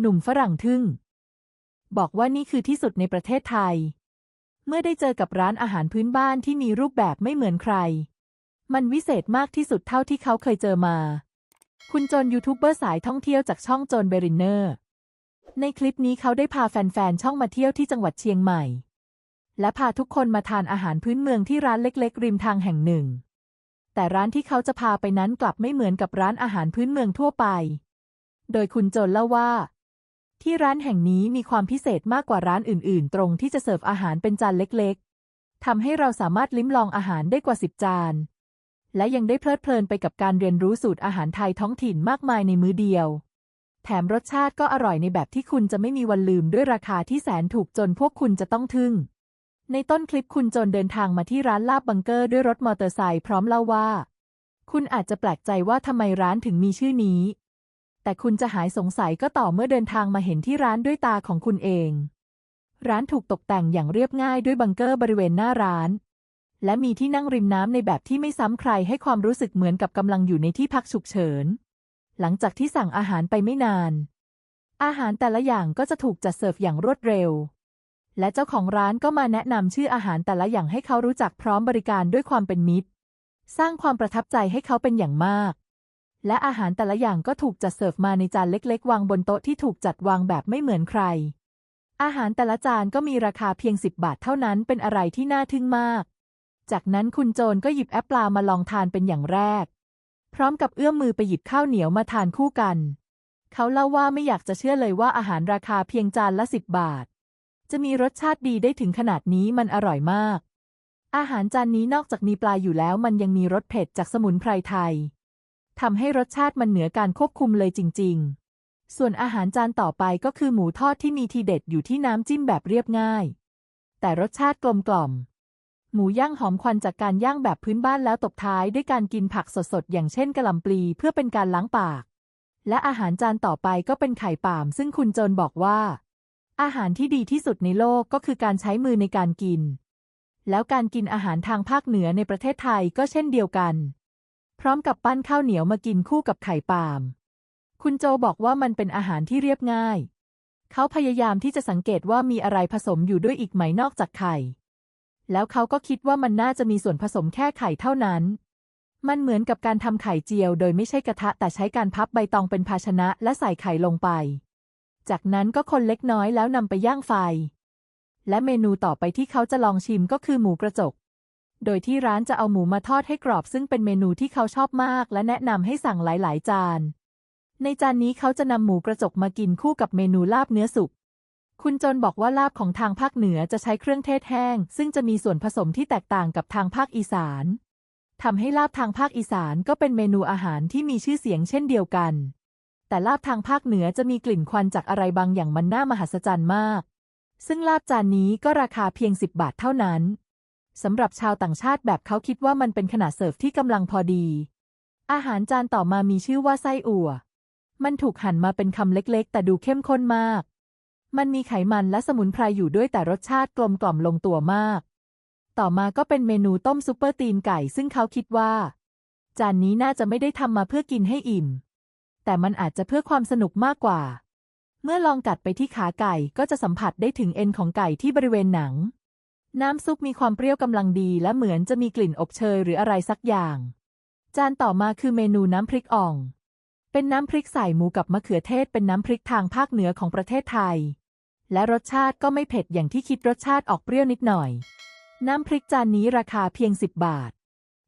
หนุ่มฝรั่งทึ่ง บอกว่านี่คือที่สุดในประเทศไทย เมื่อได้เจอกับร้านอาหารพื้นบ้านที่มีรูปแบบไม่เหมือนใคร มันวิเศษมากที่สุดเท่าที่เขาเคยเจอมา คุณจนยูทูบเบอร์สายท่องเที่ยวจากช่องจนเบรินเนอร์ ในคลิปนี้เขาได้พาแฟนๆ ช่องมาเที่ยวที่จังหวัดเชียงใหม่ และพาทุกคนมาทานอาหารพื้นเมืองที่ร้านเล็ก ๆ ริมทางแห่งหนึ่ง แต่ร้านที่เขาจะพาไปนั้นกลับไม่เหมือนกับร้านอาหารพื้นเมืองทั่วไป โดยคุณจนเล่าว่า ที่ร้านแห่งนี้มีความพิเศษมากกว่าร้านอื่น ๆ ตรงที่จะเสิร์ฟอาหารเป็นจานเล็ก ๆ ทำให้เราสามารถลิ้มลองอาหารได้กว่าสิบจาน และยังได้เพลิดเพลินไปกับการเรียนรู้สูตรอาหารไทยท้องถิ่นมากมายในมื้อเดียว แถมรสชาติก็อร่อยในแบบที่คุณจะไม่มีวันลืมด้วยราคาที่แสนถูกจนพวกคุณจะต้องทึ่ง ในต้นคลิปคุณจนเดินทางมาที่ร้านลาบบังเกอร์ด้วยรถมอเตอร์ไซค์พร้อมเล่าว่า คุณอาจจะแปลกใจว่าทำไมร้านถึงมีชื่อนี้ แต่คุณจะหายสงสัยก็ต่อเมื่อเดินทางมาเห็นที่ร้านด้วยตาของคุณเอง ร้านถูกตกแต่งอย่างเรียบง่ายด้วยบังเกอร์บริเวณหน้าร้าน และมีที่นั่งริมน้ำในแบบที่ไม่ซ้ำใครให้ความรู้สึกเหมือนกับกำลังอยู่ในที่พักฉุกเฉิน หลังจากที่สั่งอาหารไปไม่นาน อาหารแต่ละอย่างก็จะถูกจัดเสิร์ฟอย่างรวดเร็ว และเจ้าของร้านก็มาแนะนำชื่ออาหารแต่ละอย่างให้เขารู้จักพร้อมบริการด้วยความเป็นมิตร สร้างความประทับใจให้เขาเป็นอย่างมาก และอาหารแต่ละอย่างก็ถูกจัดเสิร์ฟมาในจานเล็กๆ วางบนโต๊ะที่ถูกจัดวางแบบไม่เหมือนใคร อาหารแต่ละจานก็มีราคาเพียง 10 บาทเท่านั้นเป็นอะไรที่น่าทึ่งมาก จากนั้นคุณโจนก็หยิบแอปปลามาลองทานเป็นอย่างแรก พร้อมกับเอื้อมมือไปหยิบข้าวเหนียวมาทานคู่กัน เขาเล่าว่าไม่อยากจะเชื่อเลยว่าอาหารราคาเพียงจานละ 10 บาท จะมีรสชาติดีได้ถึงขนาดนี้มันอร่อยมาก อาหารจานนี้นอกจากมีปลาอยู่แล้ว มันยังมีรสเผ็ดจากสมุนไพรไทย ทำให้รสชาติมันเหนือการควบคุมเลยจริง ๆ ส่วนอาหารจานต่อไปก็คือหมูทอดที่มีทีเด็ดอยู่ที่น้ำจิ้มแบบเรียบง่าย แต่รสชาติกลมกล่อม หมูย่างหอมควันจากการย่างแบบพื้นบ้านแล้วตบท้ายด้วยการกินผักสดๆ อย่างเช่นกะหล่ำปลีเพื่อเป็นการล้างปาก และอาหารจานต่อไปก็เป็นไข่ป่าม ซึ่งคุณโจนบอกว่า อาหารที่ดีที่สุดในโลกก็คือการใช้มือในการกิน แล้วการกินอาหารทางภาคเหนือในประเทศไทยก็เช่นเดียวกัน พร้อมกับปั้นข้าวเหนียวมากินคู่กับไข่ปาล์มคุณโจบอกว่ามันเป็นอาหารที่เรียบง่าย เขาพยายามที่จะสังเกตว่ามีอะไรผสมอยู่ด้วยอีกไหมนอกจากไข่ แล้วเขาก็คิดว่ามันน่าจะมีส่วนผสมแค่ไข่เท่านั้น มันเหมือนกับการทำไข่เจียว โดยไม่ใช่กระทะแต่ใช้การพับใบตองเป็นภาชนะและใส่ไข่ลงไป จากนั้นก็คนเล็กน้อยแล้วนำไปย่างไฟ และเมนูต่อไปที่เขาจะลองชิมก็คือหมูกระจก โดยที่ร้านจะเอาหมูมาทอดให้กรอบซึ่งเป็นเมนูที่เขาชอบมาก และแนะนำให้สั่งหลายๆ จาน ในจานนี้เขาจะนำหมูกระจกมากินคู่กับเมนูลาบเนื้อสุก คุณจนบอกว่าลาบของทางภาคเหนือจะใช้เครื่องเทศแห้ง ซึ่งจะมีส่วนผสมที่แตกต่างกับทางภาคอีสานทำให้ลาบทางภาคอีสานก็เป็นเมนูอาหารที่มีชื่อเสียงเช่นเดียวกัน แต่ลาบทางภาคเหนือจะมีกลิ่นควันจากอะไรบางอย่างมันน่ามหัศจรรย์มาก ซึ่งลาบจานนี้ก็ราคาเพียง 10 บาทเท่านั้น สำหรับชาวต่างชาติแบบเขาคิดว่ามันเป็นขนาดเสิร์ฟที่กำลังพอดี อาหารจานต่อมามีชื่อว่าไส้อั่ว มันถูกหั่นมาเป็นคำเล็กๆ แต่ดูเข้มข้นมาก มันมีไขมันและสมุนไพรอยู่ด้วยแต่รสชาติกลมกล่อมลงตัวมาก ต่อมาก็เป็นเมนูต้มซุปเปอร์ตีนไก่ซึ่งเขาคิดว่า จานนี้น่าจะไม่ได้ทำมาเพื่อกินให้อิ่ม แต่มันอาจจะเพื่อความสนุกมากกว่า เมื่อลองกัดไปที่ขาไก่ก็จะสัมผัสได้ถึงเอ็นของไก่ที่บริเวณหนัง น้ำซุปมีความเปรี้ยวกำลังดีและเหมือนจะมีกลิ่นอบเชยหรืออะไรสักอย่าง จานต่อมาคือเมนูน้ำพริกอ่อง เป็นน้ำพริกใส่หมูกับมะเขือเทศเป็นน้ำพริกทางภาคเหนือของประเทศไทย และรสชาติก็ไม่เผ็ดอย่างที่คิดรสชาติออกเปรี้ยวนิดหน่อย น้ำพริกจานนี้ราคาเพียง 10 บาท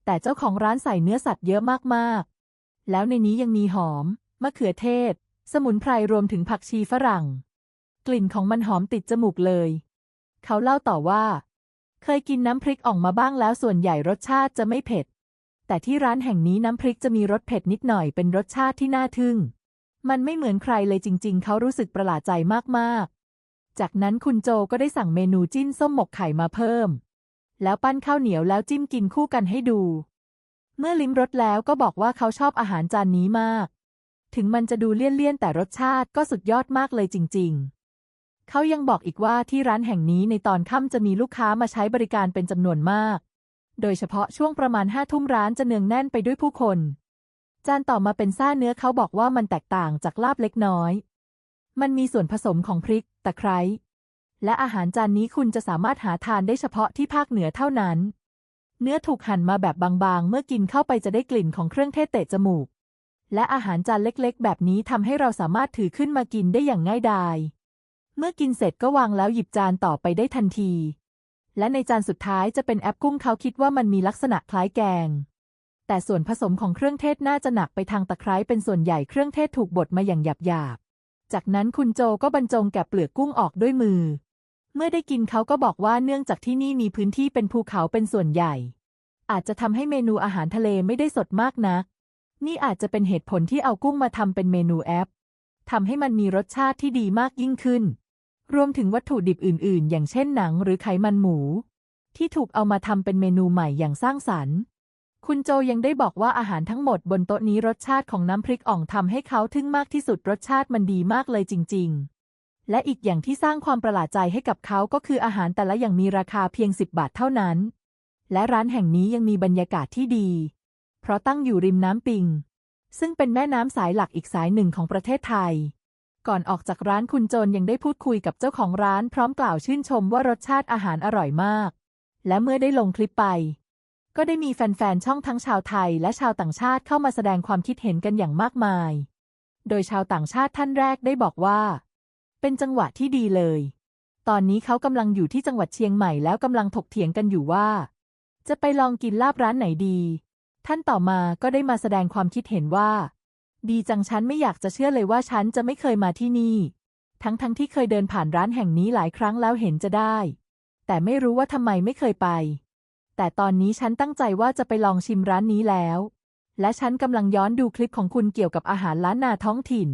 แต่เจ้าของร้านใส่เนื้อสัตว์เยอะมากๆ แล้วในนี้ยังมีหอม มะเขือเทศ สมุนไพรรวมถึงผักชีฝรั่ง กลิ่นของมันหอมติดจมูกเลยเขาเล่าต่อว่า เคยกินน้ำพริกอ่องมาบ้างแล้วส่วนใหญ่รสชาติจะไม่เผ็ด แต่ที่ร้านแห่งนี้น้ำพริกจะมีรสเผ็ดนิดหน่อยเป็นรสชาติที่น่าทึ่ง มันไม่เหมือนใครเลยจริง ๆ เขารู้สึกประหลาดใจมากๆ จากนั้นคุณโจก็ได้สั่งเมนูจิ้นส้มหมกไข่มาเพิ่ม แล้วปั้นข้าวเหนียวแล้วจิ้มกินคู่กันให้ดู เมื่อลิ้มรสแล้วก็บอกว่าเขาชอบอาหารจานนี้มาก ถึงมันจะดูเลี่ยนๆแต่รสชาติก็สุดยอดมากเลยจริง ๆ เขายังบอกอีกว่าที่ร้านแห่งนี้ในตอนค่ำจะมีลูกค้ามาใช้บริการเป็นจำนวนมาก โดยเฉพาะช่วงประมาณห้าทุ่มร้านจะเนืองแน่นไปด้วยผู้คน จานต่อมาเป็นซ่าเนื้อเขาบอกว่ามันแตกต่างจากลาบเล็กน้อย มันมีส่วนผสมของพริก ตะไคร้ และอาหารจานนี้คุณจะสามารถหาทานได้เฉพาะที่ภาคเหนือเท่านั้น เนื้อถูกหั่นมาแบบบางๆ เมื่อกินเข้าไปจะได้กลิ่นของเครื่องเทศเตะจมูก และอาหารจานเล็กๆ แบบนี้ทำให้เราสามารถถือขึ้นมากินได้อย่างง่ายดาย เมื่อกินเสร็จก็วางแล้วหยิบจานต่อไปได้ทันที และในจานสุดท้ายจะเป็นแอปกุ้งเขาคิดว่ามันมีลักษณะคล้ายแกง แต่ส่วนผสมของเครื่องเทศน่าจะหนักไปทางตะไคร้เป็นส่วนใหญ่เครื่องเทศถูกบดมาอย่างหยาบๆจากนั้นคุณโจก็บรรจงแกะเปลือกกุ้งออกด้วยมือ เมื่อได้กินเขาก็บอกว่าเนื่องจากที่นี่มีพื้นที่เป็นภูเขาเป็นส่วนใหญ่ อาจจะทำให้เมนูอาหารทะเลไม่ได้สดมากนัก นี่อาจจะเป็นเหตุผลที่เอากุ้งมาทำเป็นเมนูแอปทำให้มันมีรสชาติที่ดีมากยิ่งขึ้น รวมถึงวัตถุดิบอื่น ๆ อย่างเช่นหนังหรือไขมันหมู ที่ถูกเอามาทำเป็นเมนูใหม่อย่างสร้างสรรค์ คุณโจยังได้บอกว่าอาหารทั้งหมดบนโต๊ะนี้รสชาติของน้ำพริกอ่องทำให้เขาทึ่งมากที่สุดรสชาติมันดีมากเลยจริง ๆ และอีกอย่างที่สร้างความประหลาดใจให้กับเขาก็คืออาหารแต่ละอย่างมีราคาเพียง 10 บาทเท่านั้น และร้านแห่งนี้ยังมีบรรยากาศที่ดี เพราะตั้งอยู่ริมน้ำปิง ซึ่งเป็นแม่น้ำสายหลักอีกสายหนึ่งของประเทศไทย ก่อนออกจากร้านคุณโจนยังได้พูดคุยกับเจ้าของร้านพร้อมกล่าวชื่นชมว่ารสชาติอาหารอร่อยมาก และเมื่อได้ลงคลิปไป ก็ได้มีแฟนๆ ช่องทั้งชาวไทยและชาวต่างชาติเข้ามาแสดงความคิดเห็นกันอย่างมากมาย โดยชาวต่างชาติท่านแรกได้บอกว่า เป็นจังหวะที่ดีเลย ตอนนี้เขากำลังอยู่ที่จังหวัดเชียงใหม่แล้วกำลังถกเถียงกันอยู่ว่า จะไปลองกินลาบร้านไหนดี ท่านต่อมาก็ได้มาแสดงความคิดเห็นว่า ดีจังฉันไม่อยากจะเชื่อเลยว่าฉันจะไม่เคยมาที่นี่ ทั้งๆทที่เคยเดินผ่านร้านแห่งนี้หลายครั้งแล้วเห็นจะได้ แต่ไม่รู้ว่าทำไมไม่เคยไป แต่ตอนนี้ฉันตั้งใจว่าจะไปลองชิมร้านนี้แล้ว และฉันกำลังย้อนดูคลิปของคุณเกี่ยวกับอาหารล้านนาท้องถิ่น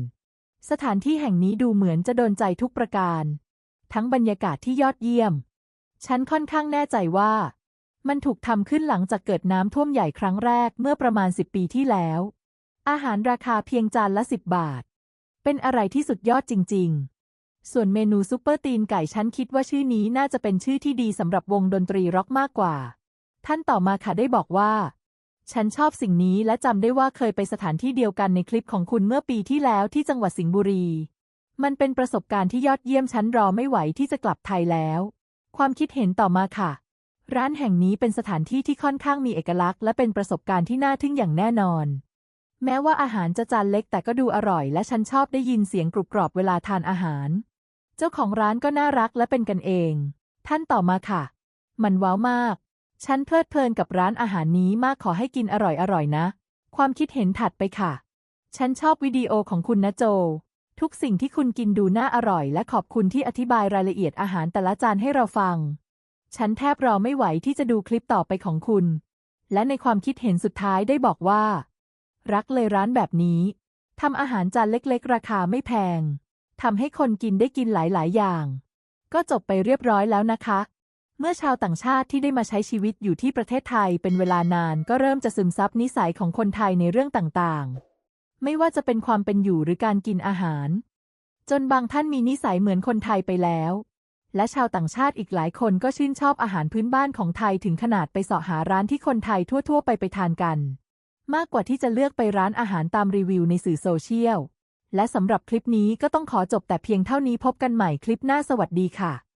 สถานที่แห่งนี้ดูเหมือนจะโดนใจทุกประการ ทั้งบรรยากาศที่ยอดเยี่ยม ฉันค่อนข้างแน่ใจว่า มันถูกทำขึ้นหลังจากเกิดน้ำท่วมใหญ่ครั้งแรกเมื่อประมาณ10ปีที่แล้ว อาหารราคาเพียงจานละ10บาท เป็นอะไรที่สุดยอดจริง ๆ ส่วนเมนูซุปเปอร์ตีนไก่ฉันคิดว่าชื่อนี้น่าจะเป็นชื่อที่ดีสำหรับวงดนตรีร็อกมากกว่า ท่านต่อมาค่ะได้บอกว่า ฉันชอบสิ่งนี้และจำได้ว่าเคยไปสถานที่เดียวกันในคลิปของคุณเมื่อปีที่แล้วที่จังหวัดสิงห์บุรี มันเป็นประสบการณ์ที่ยอดเยี่ยมฉันรอไม่ไหวที่จะกลับไทยแล้ว ความคิดเห็นต่อมาค่ะ ร้านแห่งนี้เป็นสถานที่ที่ค่อนข้างมีเอกลักษณ์และเป็นประสบการณ์ที่น่าทึ่งอย่างแน่นอน แม้ว่าอาหารจะจานเล็กแต่ก็ดูอร่อย และฉันชอบได้ยินเสียงกรุบกรอบเวลาทานอาหาร เจ้าของร้านก็น่ารักและเป็นกันเอง ท่านต่อมาค่ะ มันว้าวมาก ฉันเพลิดเพลินกับร้านอาหารนี้มากขอให้กินอร่อยอร่อยนะ ความคิดเห็นถัดไปค่ะ ฉันชอบวิดีโอของคุณนะโจ ทุกสิ่งที่คุณกินดูน่าอร่อย และขอบคุณที่อธิบายรายละเอียดอาหารแต่ละจานให้เราฟัง ฉันแทบรอไม่ไหวที่จะดูคลิปต่อไปของคุณ และในความคิดเห็นสุดท้ายได้บอกว่า รักเลยร้านแบบนี้ทำอาหารจานเล็กๆ ราคาไม่แพงทำให้คนกินได้กินหลายๆ อย่าง ก็จบไปเรียบร้อยแล้วนะคะ เมื่อชาวต่างชาติที่ได้มาใช้ชีวิตอยู่ที่ประเทศไทยเป็นเวลานานก็เริ่มจะซึมซับนิสัยของคนไทยในเรื่องต่างๆ ไม่ว่าจะเป็นความเป็นอยู่หรือการกินอาหาร จนบางท่านมีนิสัยเหมือนคนไทยไปแล้ว และชาวต่างชาติอีกหลายคนก็ชื่นชอบอาหารพื้นบ้านของไทยถึงขนาดไปเสาะหาร้านที่คนไทยทั่ว ๆ ไปไปทานกัน มากกว่าที่จะเลือกไปร้านอาหารตามรีวิวในสื่อโซเชียล และสำหรับคลิปนี้ก็ต้องขอจบแต่เพียงเท่านี้พบกันใหม่คลิปหน้าสวัสดีค่ะ